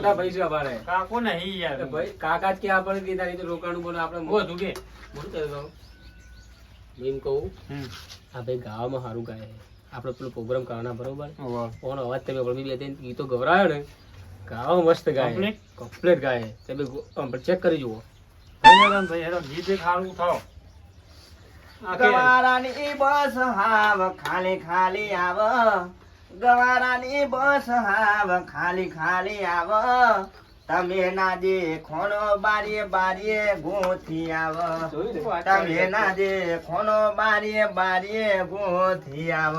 મોટા ભાઈ છે અમારે. કાકો નહીં યાર. ભાઈ કાકા જ કે આપણે કીધા નહીં તો રોકાણું બોલો આપણે મો તું કે. કહી દઉં હું એમ કહું આ ભાઈ ગાવામાં સારું ગાય છે. આપણે પેલો પ્રોગ્રામ કરવાના બરોબર? ઓનો અવાજ તમે પણ બે ત્રણ ગીતો ગવરાયો ને ગાવા મસ્ત ગાય? કમ્પ્લીટ ગાય તમે ચેક કરી જુઓ. ભાઈ ગીત સારું થાવ આ કે બસ હાવ ખાલી ખાલી આવ. ગવારાની બસ હાવ ખાલી ખાલી આવ તમે ના દે ખોનો બારીએ બારીએ ગોથી આવ? તમે ના દે ખોનો બારીએ બારીએ ગોથી આવ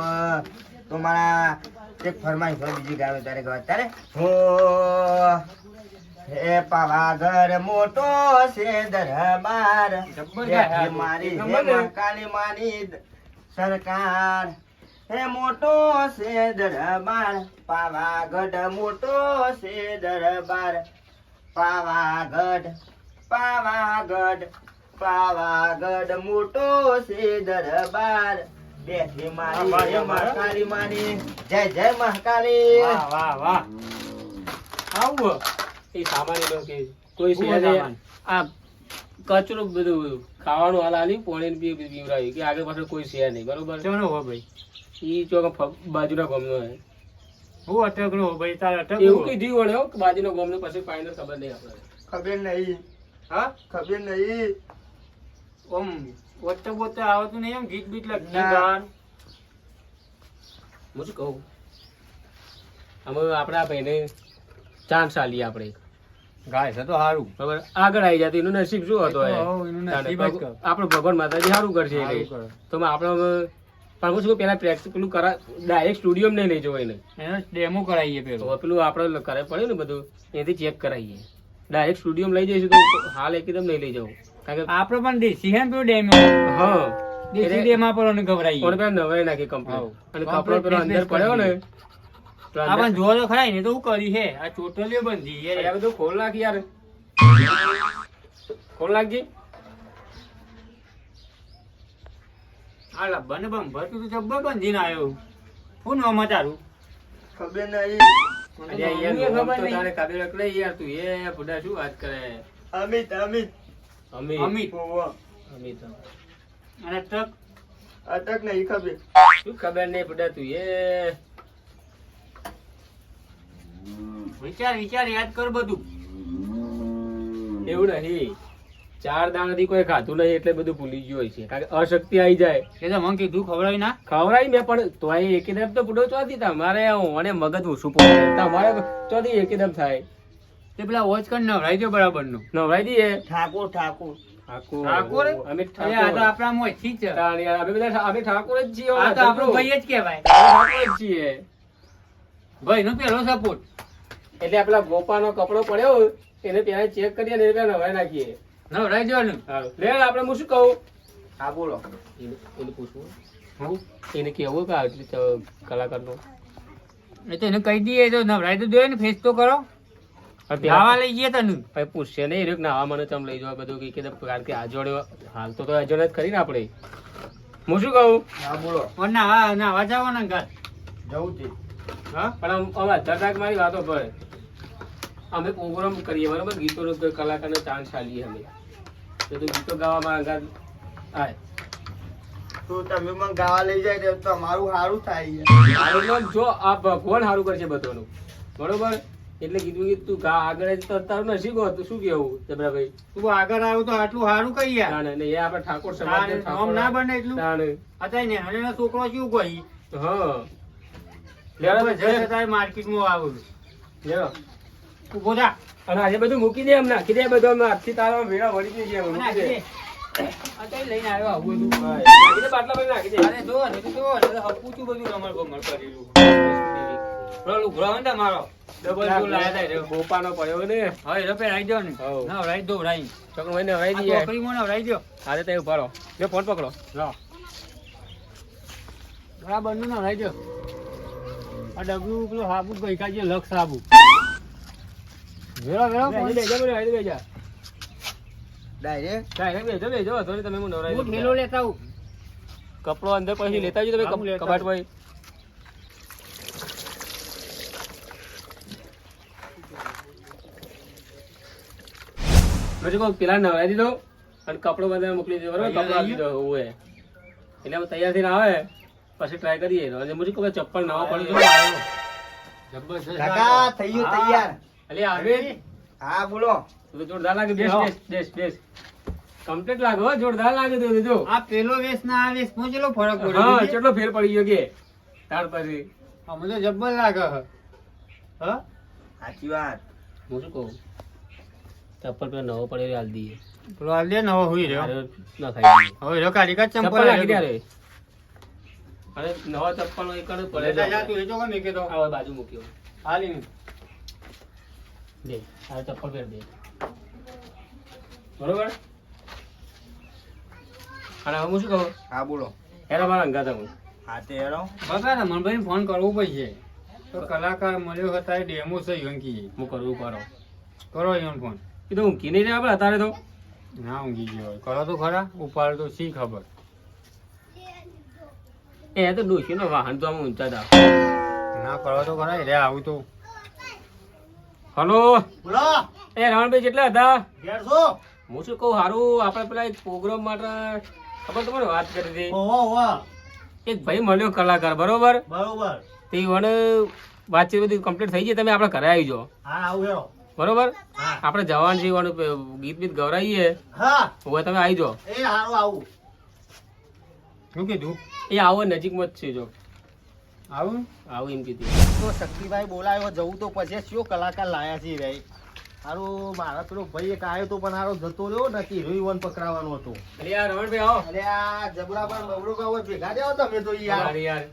તમારા એક ફરમાઈ હોય બીજી ગાવે તારે ગવા તારે હો હે પાવાગઢ મોટો છે દરબાર. મારી કાલી હે નંબર ને? મહાકાળી મારી દ- સરકાર હે મોટો છે દરબાર પાવાગઢ મોટો છે દરબાર. પાવાગઢ પાવાગઢ પાવાગઢ મોટો છે દરબાર. બેઠી મારી. મહાકાળી મારી જય જય મહાકાળી. વાહ વાહ વાહ. આવું એ સામાન્ય લોકો કોઈ છે આ કચરો બધું ખાવાનું હાલ આલી પોણી બી પીવડાવ્યું કે આગળ પાછળ કોઈ છે નહીં બરોબર? ચલો હો ભાઈ. ઈ ચોક બાજુના ગામનો હે. હું અટકનો હો ભાઈ તારે એવું અટકવું કીધું વળ્યો કે બાજુનો ગામનો પછી ફાઇનલ ખબર નહીં આપણે. ખબર નહીં. હા? ખબર નહીં. ઓમ વચ્ચે વચ્ચે આવતું નહીં એમ? ગીત બીત લખી ના. ગાન? હું શું કહું? અમે આપણા ભાઈને ચાન્સ આલીએ આપણે. ગાય છે તો સારું ખબર આગળ આવી જતી એનું નસીબ શું હતો. આપણું ભગવાન માતાજી સારું કરશે. તો આપણે પણ હું શું પેલા પ્રેક્ટિસ પેલું કરા ડાયરેક્ટ સ્ટુડિયો નહીં લઈ જવો એને. ડેમો કરાવીએ પેલું. તો પેલું આપણે કરે પડ્યું ને બધું એથી ચેક કરાવીએ. ડાયરેક્ટ સ્ટુડિયો લઈ જઈશું તો હાલ એકદમ નહીં લઈ જવું. કારણ કે આપણે પણ દેશી હે પેલો ડેમો હા. દેશી ડેમા પર ગભરાઈ નવાઈ નાખી complete. અને કપડો પેલો અંદર પડ્યો ને આપણને જોવા તો ખરા ને તો હું કરી છે. આ ચોટલીઓ બંધી યાર. આ બધું ખોલ નાખ યાર. ખોલ નાખજી. આ લબ્બાને બંભર તું જબ્બર બંધીને આવ્યો. હું નામ તારું? ખબર નહીં અરે યાર ખબર નહીં. તારે કાબિલ રખડે યાર તું એ બુડા શું વાત કરે? અમિત અમિત. અમિત. અમિત. અમિત અને તક અટક નહીં ખબર. શું ખબર નહીં બુડા તું એ વિચાર વિચાર યાદ કર બધું. એવું નહીં. ચાર દાણાથી કોઈ ખાતું નહીં એટલે બધું ભૂલી ગયું હોય છે. કારણ કે અશક્તિ આવી જાય. એટલે મને કીધું ખવડાવી ના. ખવડાવી મેં પણ તો એક દમ તો પૂડો ચોથી તમારે મને મગજ ઓછું પડે તમારે ચોથી એકદમ થાય. તે પેલા વોચ કર નવરાઈ દો બરાબરનું નવરાઈ દઈએ. ઠાકોર ઠાકોર. ઠાકોર? અમે અરે આ તો ઠાકોર. જ છે. તાણ યાર, અમે બધા અમે ઠાકોર જ છીએ. આ તો આપણો ભાઈ જ કહેવાય. ઠાકોર જ છીએ. ભાઈ નો પેલો સપોર્ટ. એટલે આપણા ગોપાનો કપડો પડ્યો એને પેલા ચેક કરીએ ને એટલે નવાઈ નાખીએ. નવરાઈ જવાનું. લે આપણે હું શું કહું? હા બોલો. એને પૂછવું હું? એને કેવું કે આટલી કલાકારનો. એ તો એને કહી દઈએ તો નવરાઈ તો જોઈએ ને ફેસ તો કરો. નાવા લઈ જઈએ તને. ભાઈ પૂછશે નહીં રહ્યું કે નાવા મને તમે લઈ જાઓ બધું કે કારણ કે આજોડે હાલ તો અજોડે જ કરી ને આપણે. હું શું કહું? હા બોલો. પણ નાવા નાવા જવાના ઘર. જવું છે. હા? પણ આમ હવે મારી વાતો પર અમે પ્રોગ્રામ કરીએ બરાબર? ગીતોનો કોઈ કલાકારને ચાન્સ આલીએ અમે. તો તું ગીતો ગાવામાં આગળ આય તો તમે મને ગાવા લઈ જાય તો તમારું સારું થાય છે. જો આ ભગવાન સારું કરશે બધાનું. બરોબર? એટલે કીધું કે તું ગા આગળ જ તો તારું નસીબ હોત તો શું કેવું? જબરાભાઈ તું આગળ આવ્યો તો આટલું સારું કઈ યાર? ના એ આપણે ઠાકોર સમાજ ના બને એટલું. અત્યારે નેહાણીનો છોકરો શું કહી? હા બરાબર લેવા જય અત્યારે માર્કેટમાં આવું લેવા. ઊભો થા. અને આજે બધું મૂકી દે એમના. કીધે બધું આજથી તારા વેળા વળી જઈએ મૂકી દે લઈને આવ્યો આવું બધું. બાટલા પર નાખી દે. અરે જો ને તું જો હપું છું બધું કમર કમર કરેલું. પેલો લુગડો ને તમારો ડબલ જો લાયા તા. ગોપાનો પડ્યો ને. હવે એ રૂપિયા રાઈ દો ને. ના રાઈ દો રાઈ. છોકરો હરાઈ આ દઈએ છોકરીમાં ને રાઈ દો. હારે તે ઉભારો લે ફોન પકડો. લો. બરાબરનું ના રાઈ દો. આ ડગલું પેલું સાબુ ગઈકાલ જે લક્ષ સાબુ વેરો વેરો કોણ બેજા બોલે બેજા ડાયરેક્ટ ડાયરેક્ટ બેજો બેજો થોડી તમે હું નવરાઈ હું ઠેલો લેતા હું કપડો અંદર પછી લેતા આવજો તમે કબાટ ભાઈ પછી કોઈ પેલા નવરાઈ દીધો અને કપડો બધા મોકલી દીધો બરોબર? કપડો આપી દીધો હોય એટલે તૈયાર થઈને આવે. પછી ટ્રાય કરીએ. એટલે મુજી કહું કે ચપ્પલ નવા પડી ગયો જબરજસ્ત. કાકા થઈ ગયું તૈયાર. એટલે આવે હા બોલો. તો જોરદાર લાગે બેસ બેસ બેસ બેસ. કમ્પ્લીટ લાગે હો. જોરદાર લાગે તો જો આ પેલો વેસ ના આ માં ફરક પડ્યો હા કેટલો ફેર પડી ગયો કે? તાર પછી. અમે તો જબ્બર લાગે હ? સાચી વાત. હું શું કહું? ચપ્પલ પેલો નવો પડ્યો હાલ દઈએ પેલો હાલ દે નવો હુઈ રહ્યો. ના ખાઈ હવે રહ્યો કાઢી ચપ્પલ ચંપલ દે હારે. અને નવા ચપ્પલ નો કરે પડે. જા તું એ જો ગમે કે તો આ હવે બાજુ મૂક્યો. હાલી ને. દે આ ચપ્પલ પહેર દે બરોબર? અને હું શું કહું? હા બોલો. હેરા મારા અંગાત હું હા તે હેરો. બતા ને મનભાઈ ફોન કરવો પડશે. તો કલાકાર મળ્યો હતા એ ડેમો છે યોનકી. હું કરવું કરો. કરો યોન ફોન તો ઊંઘી નહીં રહ્યા આપણે અત્યારે તો. ના ઊંઘી ગયો. કરો તો ખરા ઉપાડ તો શી ખબર. એ તો ડોશી નો વાહન તો આમ ઊંચા હતા ના કરો તો ખરા રે આવું તો. હલો? બોલો. એ રમણભાઈ કેટલા હતા? ઘેર હું શું કહું સારું આપણે પેલા એક પ્રોગ્રામ માટે ખબર તમને વાત કરી હતી? ઓહો ઓહો એક ભાઈ મળ્યો કલાકાર બરોબર? બરોબર. તે મને વાતચીત બધી કમ્પ્લીટ થઈ જાય તમે આપણે ઘરે આવી જાઓ. આવું બરોબર? આપણે જવાન છીએ વાનું ગીત બીત ગવરાઈએ. હા. હવે તમે આવી જાઓ. એ સારું આવું. શું કીધું? એ આવો નજીકમાં જ છે જો. આવું? આવું એમ કીધું. તો શક્તિભાઈ બોલાયો જવું તો પછી શું કલાકાર લાયા છે ભાઈ હારું મારા પેલો ભાઈ એક આવ્યો તો પણ હારો જતો રહ્યો નથી. રોઈવન પકડાવવાનો હતો. અરે યાર રમણભાઈ આવો. અરે આ જબડા પર બબડો કાવો ભેગા દેવો તમે તો યાર. અરે યાર.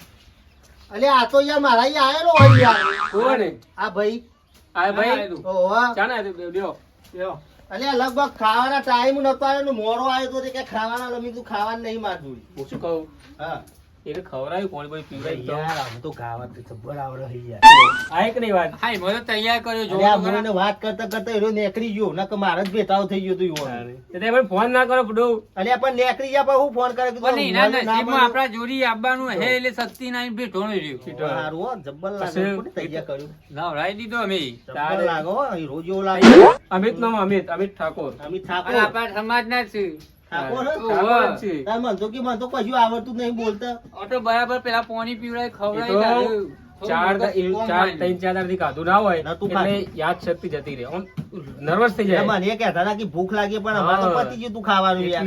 અલે આ તો યાર મારા અહીંયા આવેલો હોય યાર. કોણ આ ભાઈ. આ ભાઈ? ઓહો ચાને આ દે- દ્યો. લગભગ ખાવાના ટાઈમ નતો આવ્યો મોડો મોરો આવ્યો તો કે ખાવાના લમી તું ખાવાનું નહીં મારતું હું શું કહું હા એને ખવડાવ્યું કોણ ભાઈ પીવડાવ્યું યાર આમ તો ગાવા તો જબ્બર આવડે યાર. આ એક નહીં વાત. હા મને તૈયાર કર્યો જો આ મને વાત કરતા કરતા એરો નેકરી ગયો નક મારે જ ભેટાવ થઈ ગયો તું યાર એટલે પણ ફોન ના કરો પડો અલે પણ નેકરી જા પણ હું ફોન કરે કીધું પણ ના નસીબમાં આપડા જોડી આવવાનું હે એટલે શક્તિ ના ભેટો નહીં રહ્યો સારું હો, જબ્બર લાગે કોને તૈયાર કર્યું? નવરાઈ દીધો અમે. જબ્બર લાગો રોજ લાગે. અમિત નામ અમિત અમિત ઠાકોર. અમિત ઠાકોર. આપણા સમાજના જ છે. ઠાકોર હે? ઠાકોર જ છે. તાર મન તો કે મન તો કશું આવડતું નહીં બોલતા. બરાબર પેલા પોણી પીવડાય એ ખવડાય તો ચાર થોડું એ કોમ ચાર ત્રણ ચાર દાડાથી ખાધું ના હોય એટલે યાદ શક્તિ જતી રહે. આમ નર્વસ થઈ જાય. મને કહેતા હતા કે ભૂખ લાગી પણ અમારે તો પતી ગયું તું ખાવાનું યાર.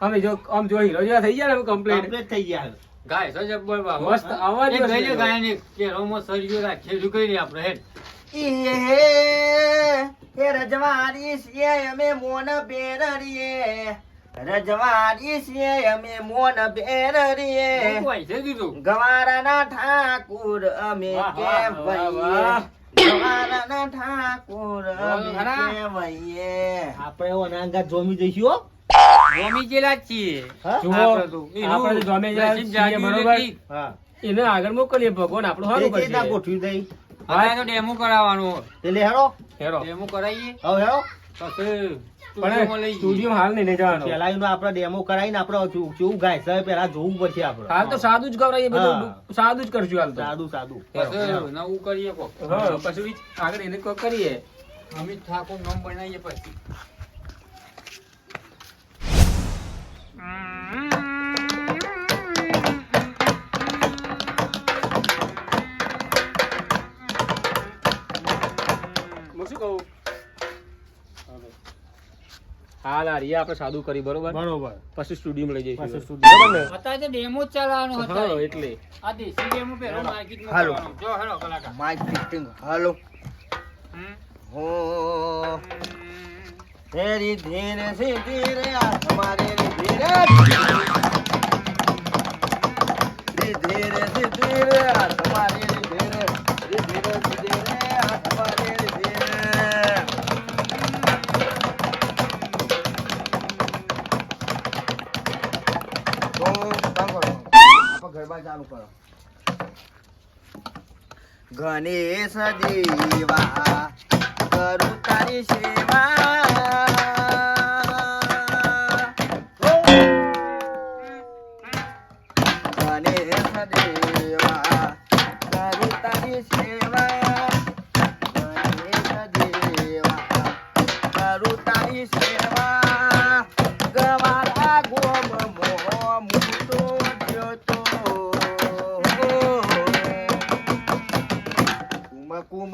અમે જો આમ જો હીરો જેવા થઈ ગયા ને કમ્પ્લીટ કમ્પ્લીટ થઈ ગયા ગાય છે જબ્બર મસ્ત અવાજ એ ગઈ છે. કરી આપણે હેડ. એ અમે મોન બેરરીએ રજવાડી છીએ અમે મોન આઈ છે ગવારાના ઠાકુર અમે. ગવારાના ઠાકુર અમે આપણે જોમી જઈશું છીએ. આપણે છીએ, બરોબર? એને આગળ મોકલીએ ભગવાન આપણું સારું કરશે. ગોઠવી દઈ આપણે તો ડેમો કરાવવાનું. એટલે હેરો. હેરો. ડેમો કરાવીએ હવે હેરો. પછી પણ સ્ટુડિયો હાલ નહીં જવાનો. પેલા એનો આપણે ડેમો કરાવીને આપણે કેવું ગાય? સાહેબ પેલા જોવું પડશે આપણે. હાલ તો સાદું જ ગવરાઈએ બધું. સાદું જ કરશું હાલ તો. સાદું સાદું. પછી નવું કરીએ પછી આગળ એને કોક કરીએ. અમિત ઠાકોર નામ બનાવીએ પછી. હાલ આ રીયા આપણે સાદું કરી બરોબર? બરોબર. પછી સ્ટુડિયો લઈ જઈશું. પછી સ્ટુડિયો બરોબર અત્યારે તો ડેમો જ ચલાવવાનો હતો હા એટલે. આ દેશી ડેમો પહેલો માર્કેટમાં હાલો. કરવાનો. જો હેલો કલાકાર. માઇક ફિટિંગ હાલો. હમ. હો. તેરી ધીરે સે ધીરે આ તમારે ધીરે ધીરે સે ધીરે આ તમારે ચાલુ કરો. ગણેશ દેવા કરું તારી સેવા.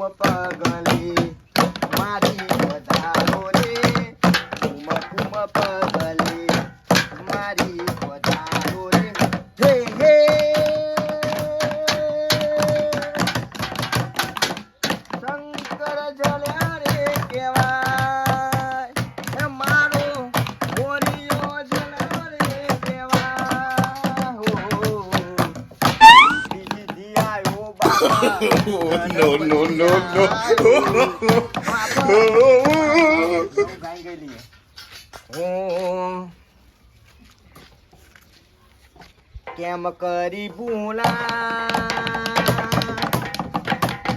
કુમ કેમ કરી ભૂલા?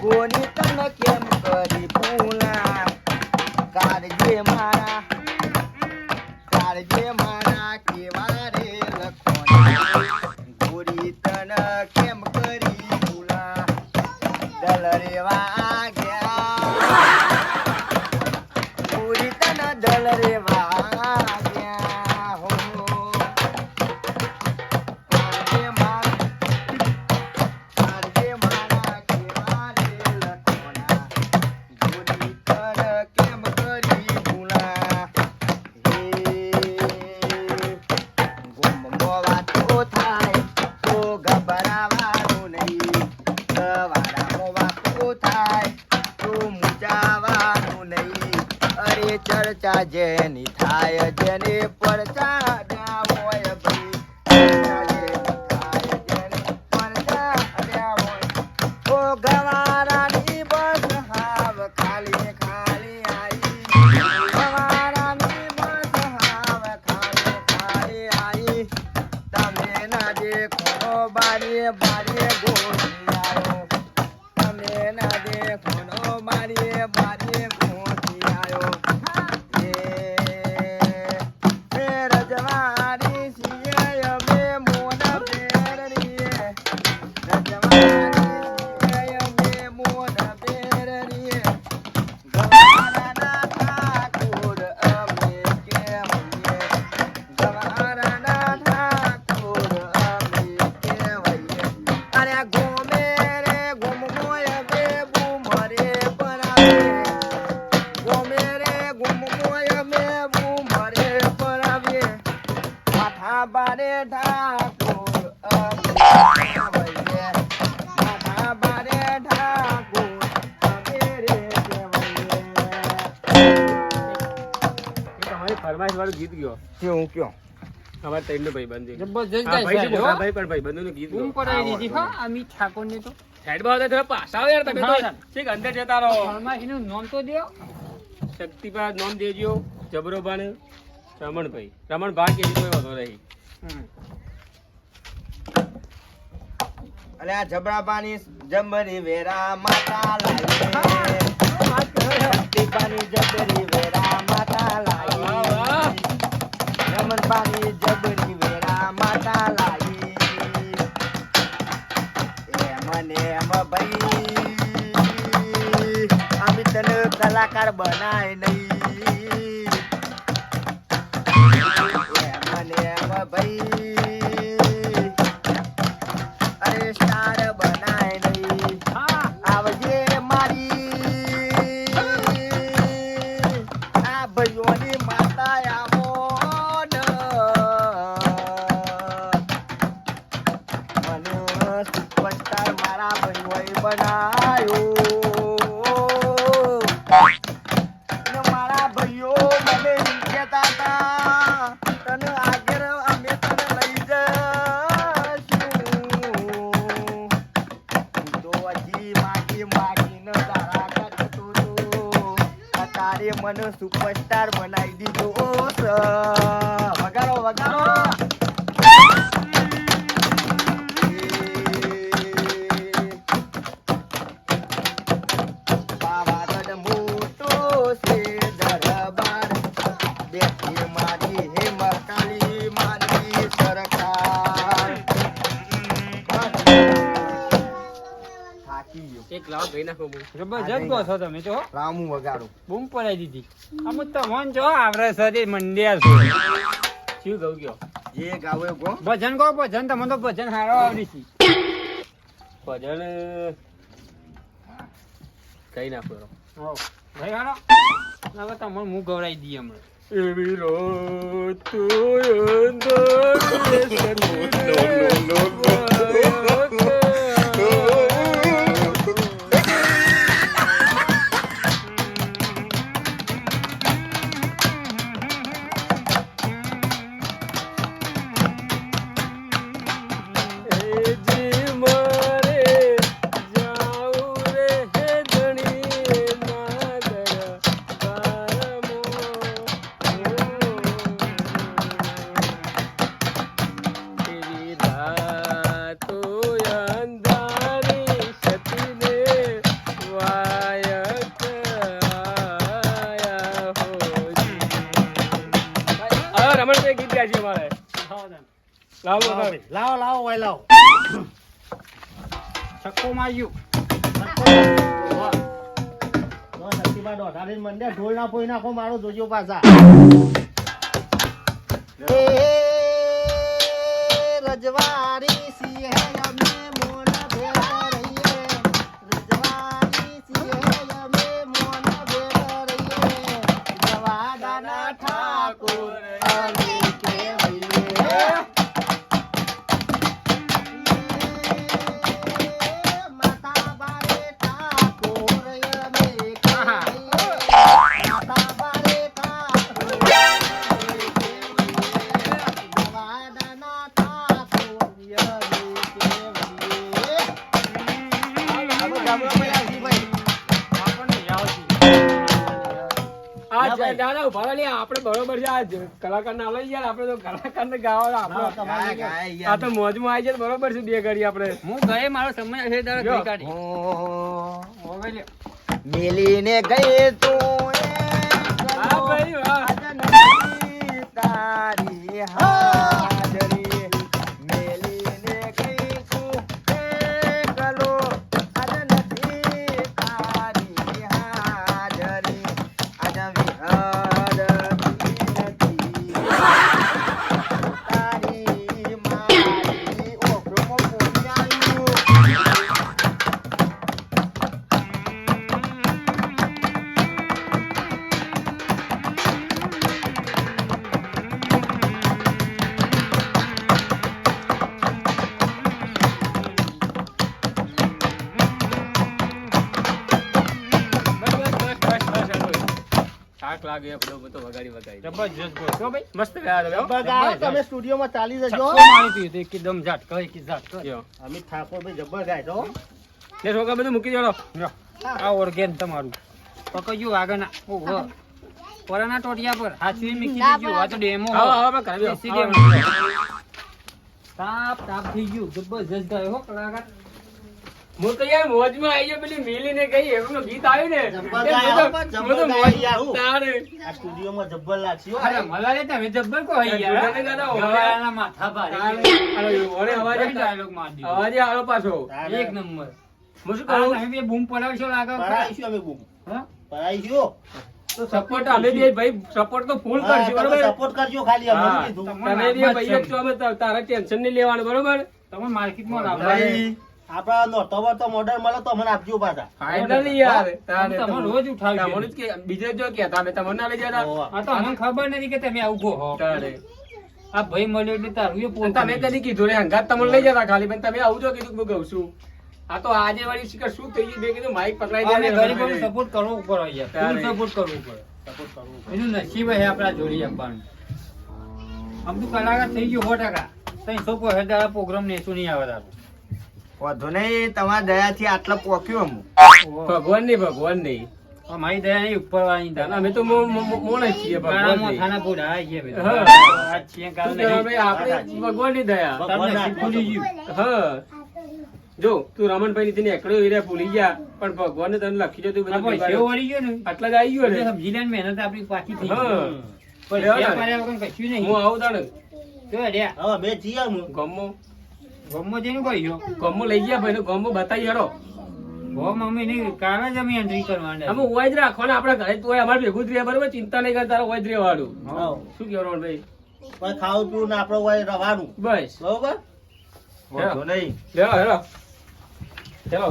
કોની તને કેમ કરી ભૂલા? કાળજે મારા કાળજે મારા કેવા રે લખોના? બારીએ ગોઠી આવ્યો તમે ના દેખો મારીએ બારીએ માથા બારે ઠાકોર માથા બારે ઠાકોર અમે રે કહેવાઈએ તમારી ફરમાઈશ વાળું ગીત ગયો. કેવું કયો? અમારે ત્રણ ભાઈ બંધ જબરજસ્ત ભાઈ ગાય છે, છે મોટા હો. ભાઈ પણ ભાઈ બંધુનું ગીત બૂમ પડાવી દીધી હા આ મી ઠાકોરને તો. સાઈડમાં આવતા થોડા પાછા આવો યાર તમે તો. ઠીક અંદર જતા રહો. ફરમાઈશનું નામ તો દ્યો. શક્તિપાદ નોમ દેજો જબરોબાન રમણભાઈ. રમણભાઈ કે કોઈ વાંધો નહીં. અને આ પાણી જમરી વેરા માતા લાઈ પાણી જબરી વેરા માતા વાહ, વાહ. પાણી જબરી વેરા માતા લાઈ એમ ને એમ ભાઈ અમે તને કલાકાર બનાય નહીં. સુપરસ્ટાર મારા ભાઈઓએ બનાયો આગળ અમે તને લઈ જશું તો હજી માગી માગીને તારા કરતો તો મને સુપરસ્ટાર એક લાવ ગઈ નાખો હું જબરજસ્ત ગો છો તમે તો હો. રામું વગાડું બૂમ પડાવી દીધી આમ તો મન જો આવરે સરી મંડ્યા છો શું કહું ગયો જે ગાવે ગો ભજન કહો ભજન તમને તો ભજન હારો આવડી છે ભજન કઈ નાખો એનો. ભાઈ હાલો હવે તમને હું ગવડાવી દઈએ હમણાં એવી રો તું લાવો લાવો. ભાઈ લાવો. છક્કો માર્યું. શક્તિમાં દોઢાડીને મંડે ઢોલ ના પોઈ નાખો મારો જોજો પાછા. એ ના ભાઈ. ના ના ઊભા લે, આપણે બરોબર છે આ કલાકાર ના લઈ યાર આપણે તો કલાકાર ને ગાવા આપણે. આ તો મોજમાં આવી જાય બરોબર છે બે ઘડી આપણે. હું ગયે મારો સમય છે તારે. ગઈ કાઢી. મિલીને ગઈ તું હા તારી હાજરી જબરજસ્ત ગયો. જો ભાઈ? મસ્ત ગયા તમે હો. ગાઓ તમે સ્ટુડિયોમાં ચાલી જજો. મારી હતી તો એકદમ ઝાટકા એકી ઝાટકા. અમિત ઠાકોર ભાઈ જબર ગાય તો લે છોકરા બધું મૂકી દેડો. આ ઓર્ગેન તમારું. પકડ્યું આગળના. ઓહો પરાના ટોટિયા પર. હાથી મૂકી દીધું આ તો ડેમો. કરાવી બેસી આવો. તાપ તાપ થઈ ગયું. જબરજસ્ત ગાયો હો કલાકાર હું તો યાર મોજમાં આવી ગયો પેલી મિલીને ગઈ એમનું ગીત આવ્યું ને. જબ્બર. આ સ્ટુડિયોમાં લાગશે. અરે તમે જબ્બર કો હઈ યાર જુદાને ગાતા હો. માથા ભારે. તારે. ઓરે અવાજે ડાયલોગ માર દીધો અવાજે હાલો પાછો. એક નંબર. હું શું કહું? નહીં બે બૂમ પડાવશો લાગે પરાઈશું અમે બૂમ. હા? પરાઈશું. તો સપોર્ટ અમે બે ભાઈ સપોર્ટ તો ફૂલ હા, બરોબર? સપોર્ટ કરજો ખાલી અમને તમે બે ભાઈ જ છો. અમે તારા ટેન્શન નહીં લેવાનું બરોબર? તમે માર્કેટમાં લાવો ભાઈ, આપણા નોટોમાં તો મોડલ મળે તો અમને આપજો પાછા. ફાઇનલી યાર તારે તમે રોજ ઉઠાવી તમને કે બીજે જો કહેતા અમે તમને ના લઈ જતા. આ તો અમને ખબર નથી કે તમે આવું કહો. તારે. આ ભાઈ મળ્યો એટલે તારું એ પોલ તમે કદી કીધું રે હંગાત તમને લઈ જતા ખાલી પણ તમે આવું છો કીધું હું કહું છું. આ તો આજે વાળી શિખર શું થઈ ગયું મેં કીધું માઇક પકડાઈ દે જાય ગરીબોને સપોર્ટ કરવો પડે યાર. સપોર્ટ કરવો પડે સપોર્ટ કરવું પડે. એનું નસીબ હે આપડા જોડી આપવાનું. આમ તો કલાકાર થઈ ગયો સો ટકા. તઈ સો પોહે પ્રોગ્રામ ને શું નહીં આવે તારું? વાંધો નહીં તમારા દયાથી આટલા પોક્યો અમુ ભગવાન નહીં ભગવાન નહીં. અમારી દયા નહીં ઉપર વાળી દયા. અમે તો મોણ જ છીએ ભગવાન છીએ આપણે ભગવાનની દયા. હા. જો તું રમણભાઈ ની એકડો એરિયા ભૂલી ગયા પણ ભગવાને તને લખી જતું બધું પણ વળી ગયો ને આટલા જ આવી ગયો ને. સમજી લે મહેનત આપણી પાકી થઈ હા. પણ ને. કશું નહીં. હું આવું તાણે. જો અડ્યા હવે બે જીયા હું. ગમો. ગમો જઈને કહ્યું ગમો લઈ ગયા ભાઈ ગમો બતાવી હરો ગો મમ્મી નહીં કાલે જ અમે એન્ટ્રી કરવાની અમે ઓય જ રાખવાના આપણા ઘરે તું અમારે ભેગું જ રહે બરોબર? ચિંતા નહીં કરતા તારે ઉવાજ જ રહેવાનું શું કહેવાનું ભાઈ? પણ ખાવું પીવું ને આપણે ઓય રહેવાનું. બસ. બરોબર? નહીં. હેલો. હેલો હેલો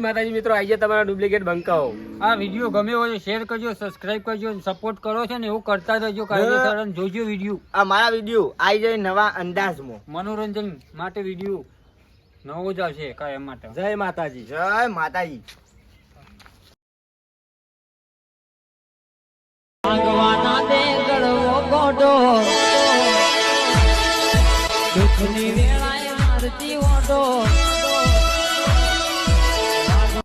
જય માતાજી મિત્રો આવી જાય તમારા ડુપ્લિકેટ બંકાઓ. આ વીડિયો ગમે હોય શેર કરજો સબસ્ક્રાઇબ કરજો સપોર્ટ કરો છો ને એવું કરતા રહેજો કાયદેસર અને જોજો વીડિયો આ મારા વીડિયો આવી જાય નવા અંદાજમાં. મનોરંજન માટે વીડિયો નવો જ આવશે કાયમ માટે. જય માતાજી. જય માતાજી. ભગવાના દે ગળવો ગોડો દુઃખની